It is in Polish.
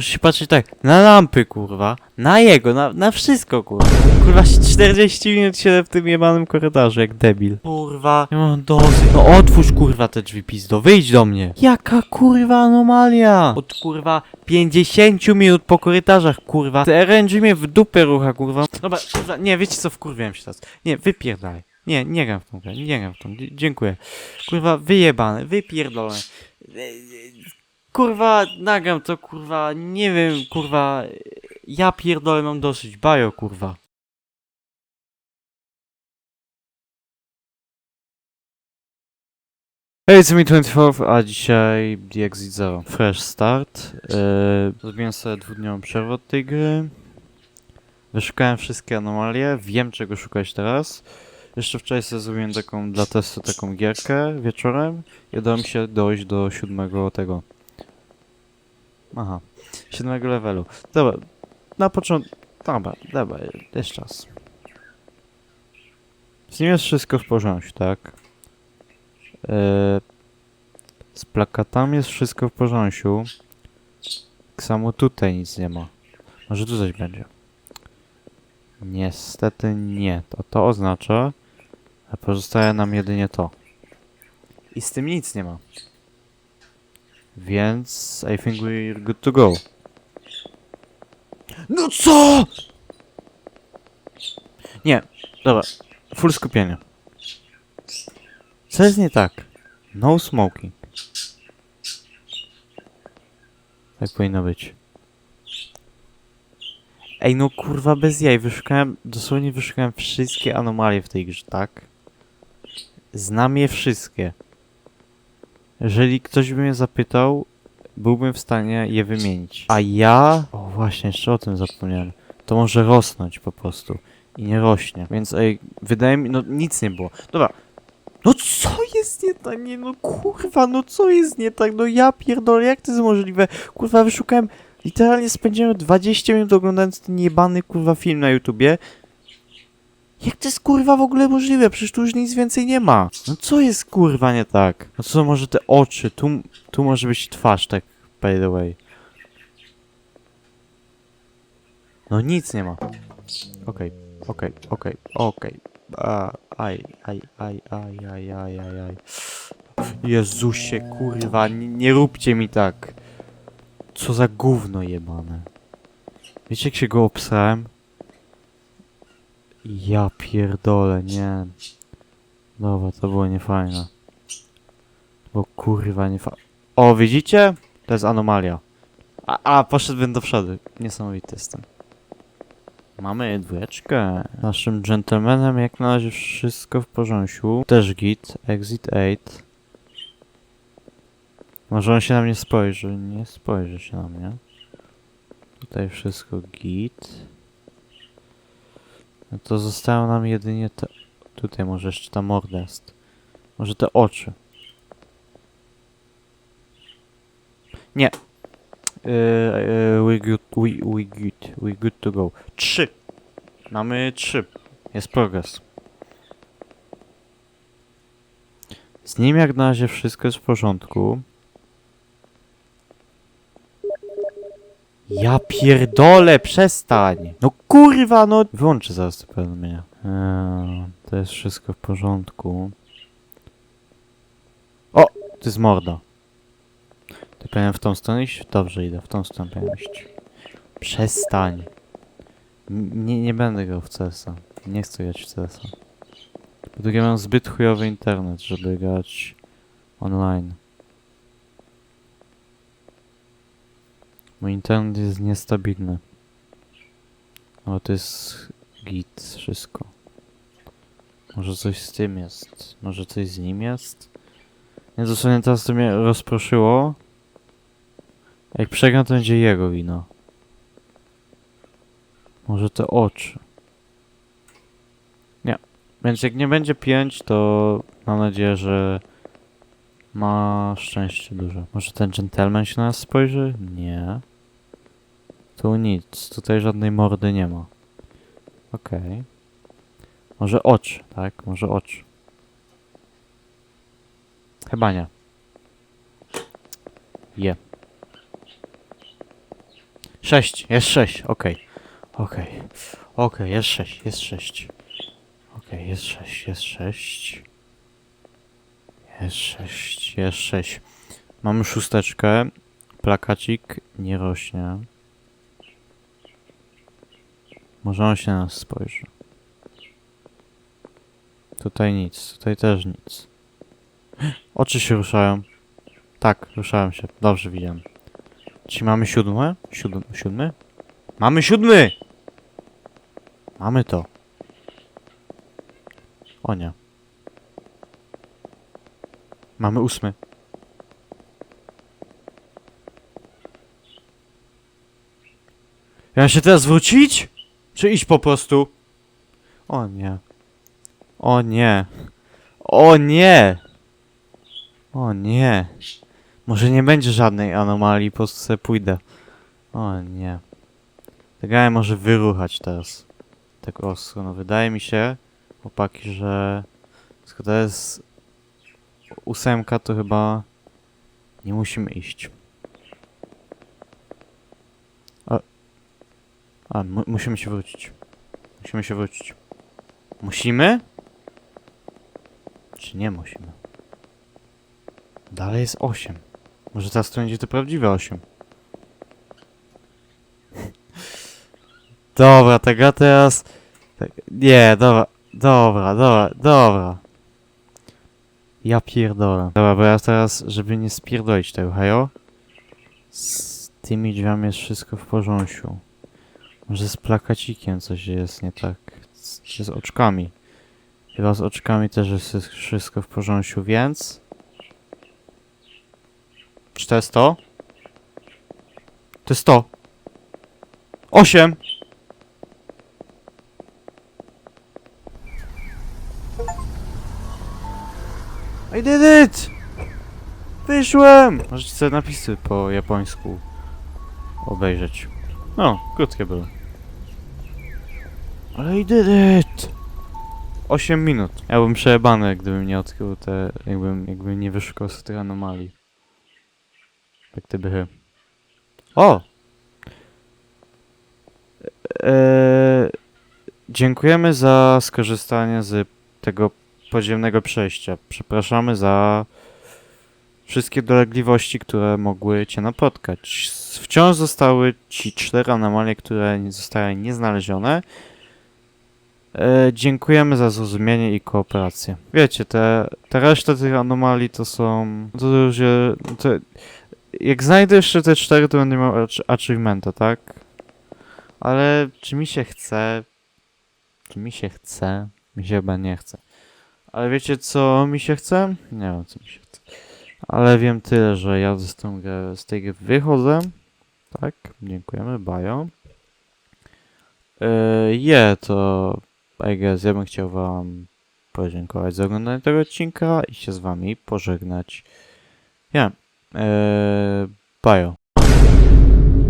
Muszę się patrzeć tak, na lampy, kurwa, na jego, na, na wszystko, kurwa. Kurwa, 40 minut siedzę w tym jebanym korytarzu, jak debil. Kurwa, ja mam dosyć. No otwórz, kurwa, te drzwi, pizdo, wyjdź do mnie. Jaka, kurwa, anomalia. Od, kurwa, 50 minut po korytarzach, kurwa. Te RNG mnie w dupę rucha, kurwa. Dobra, kurwa, nie, wiecie co, wkurwiałem się teraz. Nie, wypierdaj. Nie, nie gram w tą grę, nie gram w tą, dziękuję. Kurwa, wyjebane, wypierdolone. Kurwa, nagram to, kurwa, nie wiem, kurwa, ja pierdolę, mam dosyć, bajo, kurwa. Hej, it's me 24, a dzisiaj The Exit Zero. Fresh start. Yy, zrobiłem sobie dwudniową przerwę od tej gry. Wyszukałem wszystkie anomalie, wiem czego szukać teraz. Jeszcze wczoraj sobie zrobiłem taką, dla testu taką gierkę wieczorem i udało mi się dojść do siódmego tego. Aha, siódmego levelu. Dobra, na początku... Dobra, dobra, jest czas. Z nim jest wszystko w porządku, tak? Eee, z plakatami jest wszystko w porządku. Tak samo tutaj nic nie ma. Może tu coś będzie. Niestety nie. To, to oznacza, że pozostaje nam jedynie to. I z tym nic nie ma. Więc I think we're good to go. No co? Nie, dobra. Full skupienie. Co jest nie tak? No smoking. Tak powinno być. Ej, no kurwa bez jaj, wyszukałem, dosłownie wyszukałem wszystkie anomalie w tej grze, tak? Znam je wszystkie. Jeżeli ktoś by mnie zapytał, byłbym w stanie je wymienić. A ja... O właśnie, jeszcze o tym zapomniałem. To może rosnąć po prostu. I nie rośnie. Więc ej, wydaje mi... No nic nie było. Dobra. No co jest nie tak? Nie no kurwa, no co jest nie tak? No ja pierdolę, jak to jest możliwe? Kurwa, wyszukałem... Literalnie spędziłem 20 minut oglądając ten jebany kurwa film na YouTubie. Jak to jest kurwa w ogóle możliwe? Przecież tu już nic więcej nie ma. No co jest kurwa nie tak? No co może te oczy? Tu, tu może być twarz, tak by the way. No nic nie ma. Okej, okej, okej, okej. Aj, aj, aj, aj, aj, aj, aj, aj. Jezusie, kurwa, nie, nie róbcie mi tak. Co za gówno jebane. Wiecie jak się go obsrałem? Ja pierdolę, nie. Dobra, to było niefajne. Bo kurwa nie fa... O, widzicie? To jest anomalia. A, a poszedłbym do przodu. Niesamowity jestem. Mamy dwójeczkę. Naszym gentlemanem jak na razie wszystko w porządku. Też git. Exit 8. Może on się na mnie spojrzy. Nie spojrzy się na mnie. Tutaj wszystko git. No to zostało nam jedynie te... Tutaj może jeszcze ta morda jest. Może te oczy. Nie. Yy, yy, we good, we, we good, we good to go. Trzy. Mamy trzy. Jest progres. Z nim jak na razie wszystko jest w porządku. Ja pierdolę, przestań! No kurwa, no! Wyłączę zaraz te powiadomienia. Eee, to jest wszystko w porządku. O! To jest morda. To powinienem w tą stronę iść? Dobrze, idę w tą stronę powinienem iść. Przestań. N- Nie, nie będę grał w CS-a. Nie chcę grać w CS-a. Po drugie mam zbyt chujowy internet, żeby grać online. Mój internet jest niestabilny. Ale to jest git, wszystko. Może coś z tym jest. Może coś z nim jest. Nie, dosłownie teraz to mnie rozproszyło. Jak przegram, to będzie jego wina. Może te oczy. Nie. Więc jak nie będzie pięć, to mam nadzieję, że ma szczęście duże. Może ten gentleman się na nas spojrzy? Nie. Tu nic. Tutaj żadnej mordy nie ma. Okej. Może oczy, tak? Może oczy. Chyba nie. Je. Sześć, jest sześć, okej. Okej. Okej, jest sześć, jest sześć. Okej, jest sześć, jest sześć. Jest sześć, jest sześć. Mamy szósteczkę. Plakacik nie rośnie. Może on się na nas spojrzy. Tutaj nic, tutaj też nic. Oczy się ruszają. Tak, ruszałem się. Dobrze widziałem. Czy mamy siódme? Siódmy? siódmy? Mamy siódmy! Mamy to. O nie. Mamy ósmy. Ja się teraz wrócić? Czy iść po prostu? O nie. O nie. O nie! O nie. Może nie będzie żadnej anomalii, po prostu sobie pójdę. O nie. Tego może wyruchać teraz. Tak ostro. No wydaje mi się, chłopaki, że skoro to jest ósemka, to chyba nie musimy iść. A, a mu musimy się wrócić. Musimy się wrócić. Musimy? Czy nie musimy? Dalej jest 8. Może teraz to będzie to prawdziwe 8. Dobra, tego teraz... tak- Nie, dobra, dobra, dobra, dobra. Ja pierdolę. Dobra, bo ja teraz, żeby nie spierdolić tego, hejo? Z tymi drzwiami jest wszystko w porządku. Może z plakacikiem coś jest nie tak. Czy z oczkami. Chyba z oczkami też jest wszystko w porządku, więc... Czy to jest to? To jest to. Osiem! I did it! Wyszłem! Możecie sobie napisy po japońsku obejrzeć. No, krótkie były. Ale I did it! 8 minut. Ja bym przejebany, gdybym nie odkrył te... jakbym, jakbym nie wyszukał z tych anomalii. Tak te bychy. O! Eee, dziękujemy za skorzystanie z tego podziemnego przejścia. Przepraszamy za wszystkie dolegliwości, które mogły cię napotkać. Wciąż zostały ci cztery anomalie, które zostały nieznalezione. E, dziękujemy za zrozumienie i kooperację. Wiecie, te, te reszta tych anomalii to są... To już... je- To, jak znajdę jeszcze te cztery, to będę miał ach- achievementa, tak? Ale czy mi się chce? Czy mi się chce? Mi się chyba nie chce. Ale wiecie co mi się chce? Nie wiem co mi się chce. Ale wiem tyle, że ja z, tą grę, z tej gry wychodzę. Tak, dziękujemy, bajo. Yy, je, to Guess ja bym chciał wam podziękować za oglądanie tego odcinka i się z wami pożegnać. Ja, yy, bajo.